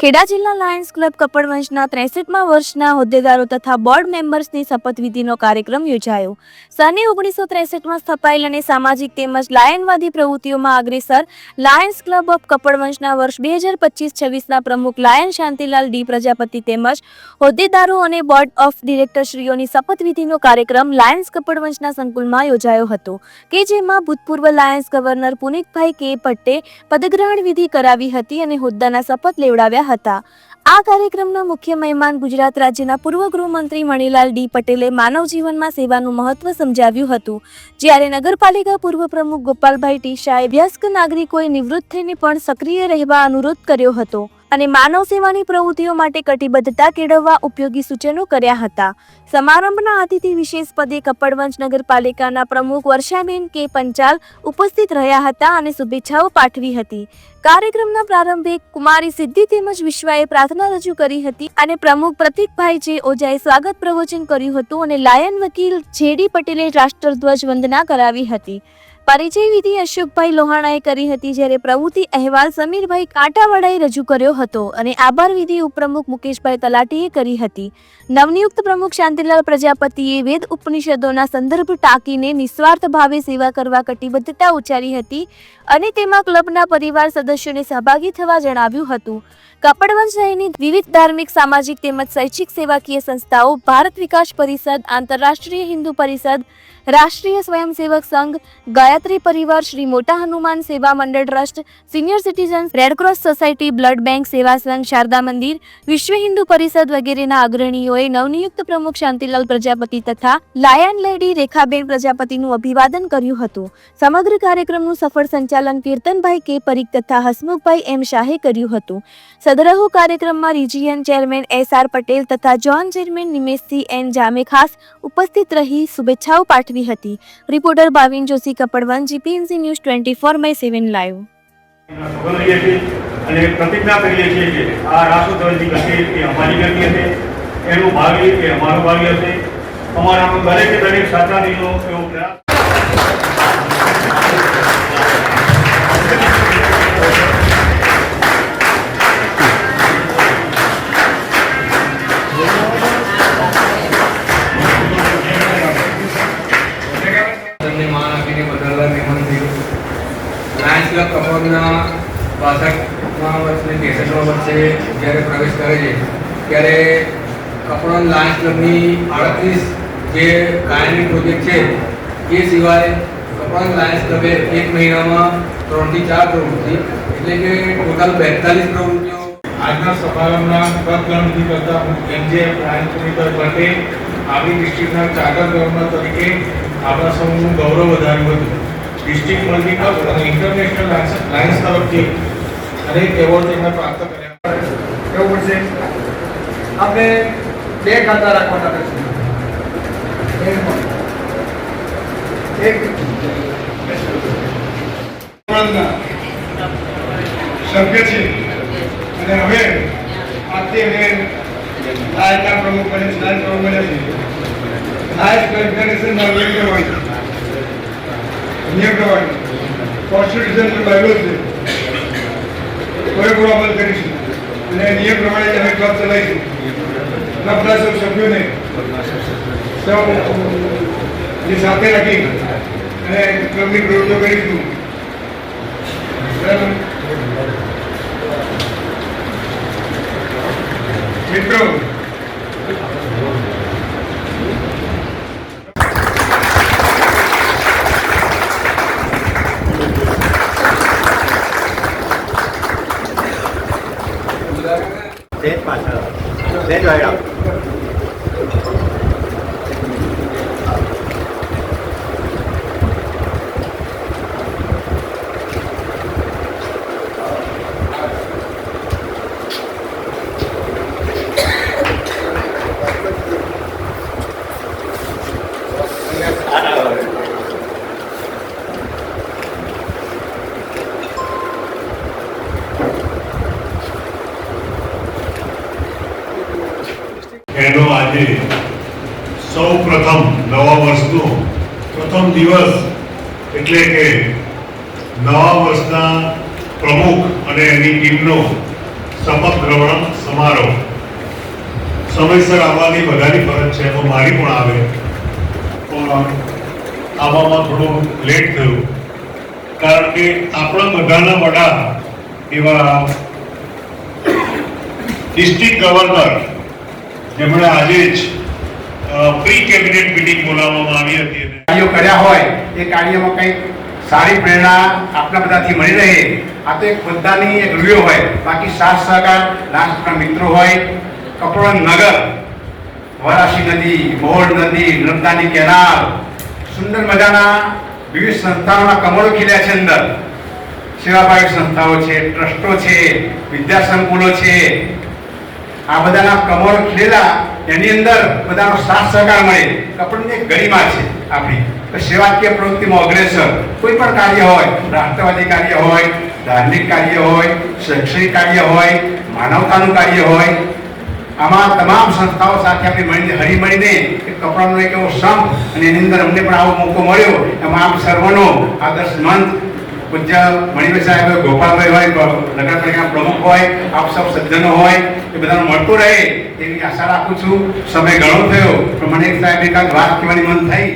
Kheda જિલ્લા Lions club કપડવંશના ત્રેસઠમાં વર્ષના હોદ્દેદારો તથા બોર્ડ મેમ્બર્સની શપથવિધિનો કાર્યક્રમ યોજાયો. સને ઓગણીસો ત્રેસઠમાં સ્થપાયેલ અને સામાજિક તેમજ લાયનવાદી પ્રવૃત્તિઓમાં અગ્રેસર લાયન્સ ક્લબ ઓફ કપડવંશના વર્ષ બે હજાર પચીસ છવ્વીસના પ્રમુખ લાયન શાંતિલાલ ડી પ્રજાપતિ તેમજ હોદ્દેદારો અને બોર્ડ ઓફ ડિરેક્ટરશ્રીઓની શપથવિધિનો કાર્યક્રમ લાયન્સ કપડવંશના સંકુલમાં યોજાયો હતો, કે જેમાં ભૂતપૂર્વ લાયન્સ ગવર્નર પુનિતભાઈ કે ભટ્ટે પદગ્રહણ વિધિ કરાવી હતી અને હોદ્દાના શપથ લેવડાવ્યા હતા. આ કાર્યક્રમના મુખ્ય મહેમાન ગુજરાત રાજ્યના પૂર્વ ગૃહમંત્રી મણિલાલ ડી પટેલે માનવ જીવનમાં સેવાનું મહત્વ સમજાવ્યું હતું. જ્યારે નગરપાલિકા પૂર્વ પ્રમુખ ગોપાલભાઈ ટી શાહે વયસ્ક નાગરિકોએ નિવૃત્ત થઈને પણ સક્રિય રહેવા અનુરોધ કર્યો હતો. અને માનવ સેવાની પ્રવૃત્તિઓ માટે કટિબદ્ધતા કેળવવા ઉપયોગી સૂચનો કર્યા હતા. સમારંભના અતિથિ વિશેષ પદે કપડવંશ નગરપાલિકાના પ્રમુખ વર્ષાબેન કે પંચાલ ઉપસ્થિત રહ્યા હતા અને શુભેચ્છાઓ પાઠવી હતી. કાર્યક્રમના પ્રારંભે કુમારી સિદ્ધિ તેમજ વિશ્વાએ પ્રાર્થના રજૂ કરી હતી અને પ્રમુખ પ્રતિકભાઈ જે ઓજાએ સ્વાગત પ્રવચન કર્યું હતું અને લાયન વકીલ જેડી પટેલે રાષ્ટ્રધ્વજ વંદના કરાવી હતી. પરિચય વિધિ અશોકભાઈ લોહાણાએ કરી હતી જ્યારે પ્રવૃત્તિ અહેવાલ સમીરભાઈ કાંટાવાડાએ રજૂ કર્યો હતો અને આભાર વિધિ ઉપપ્રમુખ મુકેશભાઈ તલાટીએ કરી હતી. નવનિયુક્ત પ્રમુખ શાંતિલાલ પ્રજાપતિએ વેદ ઉપનિષદોના સંદર્ભ ટાંકીને નિસ્વાર્થ ભાવે સેવા કરવા કટિબદ્ધતા ઉચ્ચારી હતી અને તેમાં ક્લબના પરિવાર સદસ્યોને સહભાગી થવા જણાવ્યું હતું. કપડવંશ શહેરની વિવિધ ધાર્મિક, સામાજિક તેમજ શૈક્ષિક સેવાકીય સંસ્થાઓ, ભારત વિકાસ પરિષદ, આંતરરાષ્ટ્રીય હિન્દુ પરિષદ રાષ્ટ્રીય સ્વયંસેવક સંઘ, ગાયત્રી પરિવાર શ્રી મોટા હનુમાન સેવા મંડળ trust, senior citizen Red Cross society, blood bank, સેવા સંઘ, શારદા મંદિર, વિશ્વ હિન્દુ પરિષદ વગેરેના અગ્રણીઓએ નવનિયુક્ત પ્રમુખ શાંતિલાલ પ્રજાપતિ તથા લાયન લેડી રેખાબેન પ્રજાપતિનું અભિવાદન કર્યું હતું. સમગ્ર કાર્યક્રમનું સફળ સંચાલન કીર્તનભાઈ કે પરીખ તથા હસમુખભાઈ એમ શાહે કર્યું હતું. સદરહુ કાર્યક્રમમાં region chairman S R Patel તથા જોન ચેરમેન નિમેશસિંહ એન જામે ખાસ ઉપસ્થિત રહી શુભેચ્છાઓ પાઠવી હતી. Reporter Bhavin Joshi Kapadvanj GPMC news twenty four by seven live. અને પ્રતિજ્ઞા કરીએ છીએ કે આ રાષ્ટ્રધ્વજની ગતિ એ અમારી ગતિ હશે, એનું ભાવિ એ અમારું ભાવિ હશે. અમારામાં દરેકે દરેક સાચારીનો એવો પ્રયાસ બાસઠમાં વર્ષની ત્રેસઠમાં જ્યારે પ્રવેશ કરે છે, ત્યારે કપડન લાયન્સ ક્લબની આડત્રીસ જે કાયમી પ્રોજેક્ટ છે, એ સિવાય કપડન લાયન્સ ક્લબે એક મહિનામાં ત્રણથી ચાર પ્રવૃત્તિ, એટલે કે ટોટલ બેતાલીસ પ્રવૃત્તિઓ. આજના સમારંભના પદગ્રહણથી કરતા હું એમજે પ્રાંતભાઈ માટે આપણી ડિસ્ટ્રિક્ટના ચાર્ટર ગવર્નર તરીકે આપણા સૌનું ગૌરવ વધાર્યું હતું. ડિસ્ટ્રિક્ટ મલ્ટીકપ અને ઇન્ટરનેશનલ લાયન્સ તરફથી અનેક એવોર્ડ તેમણે પ્રાપ્ત કર્યા. કેવું પડશે? આપણે બે ખાતા રાખવાના રહેશે સભ્ય છે. અને હવે આજથી અમે નાયકના પ્રમુખ બને છે, નાયક પ્રમુખ બને છે. નાયક ઓર્ગેનાઇઝેશનના નિયમ પ્રમાણે નિયમ પ્રમાણે કોન્સ્ટિટ્યુશન બનેલો છે પૂરેપૂરો અમલ કરીશું અને નિયમ પ્રમાણે જ અમે ક્લબ ચલાવીશું ક્લબના સૌ સભ્યોને સૌ જે સાથે રાખી અને ક્લબની પ્રવૃત્તિઓ કરીશું બરાબર મિત્રો Venga, venga. દિવસ એટલે કે નવા વર્ષના પ્રમુખ અને એની ટીમનો શપથ ગ્રહણ સમારોહ. સમયસર આવવાની બધાની ફરજ છે, એમાં મારી પણ આવે. પણ આવવામાં થોડું લેટ થયું. કારણ કે આપણા બધાના વડા એવા ડિસ્ટ્રિક્ટ ગવર્નર, જેમણે આજે જ પ્રી કેબિનેટ મિટિંગ બોલાવવામાં આવી હતી. કાર્યો હોય, એ કાર્યમાં કંઈક સારી પ્રેરણા આપણા બધાથી મળી રહે. આ તો એક બધાની એક રૂયો હોય. બાકી સાથ સહકાર રાષ્ટ્રના મિત્રો હોય કપડો નગર, વરાશી નદી, મોર નદી, નર્મદાની કેનાલ, સુંદર મજાના વિવિધ સંસ્થાઓના કમળો ખીલ્યા છે અંદર. સેવાભાવી સંસ્થાઓ છે, ટ્રસ્ટો છે વિદ્યા સંકુલો છે. આ બધાના કમળો ખીલેલા, એની અંદર બધાનો સાથ સહકાર મળે. કપડની ગરિમા છે. આપણી સેવાકીય પ્રવૃત્તિમાં અગ્રેસર, કોઈ પણ કાર્ય હોય, રાષ્ટ્રવાદી કાર્ય હોય, ધાર્મિક કાર્ય હોય, શૈક્ષણિક કાર્ય હોય, માનવતાનું કાર્ય હોય, આમાં તમામ સંસ્થાઓ સાથે આપણે મળીને હરી મળીને એક કપડાનો એક એવો સંપ અને એની અંદર અમને પણ આવો મોકો મળ્યો. એમાં આપ સર્વનો આદર્શ મંત પૂજ્ય મણિભાઈ સાહેબ, ગોપાલભાઈ હોય નગરપાલિકા પ્રમુખ હોય, આપ સૌ સજ્જનો હોય, એ બધાને મળતું રહે એવી આશા રાખું છું. સમય ઘણો થયો, પણ મને સાહેબ એકાદ વાત કહેવાની મન થઈ.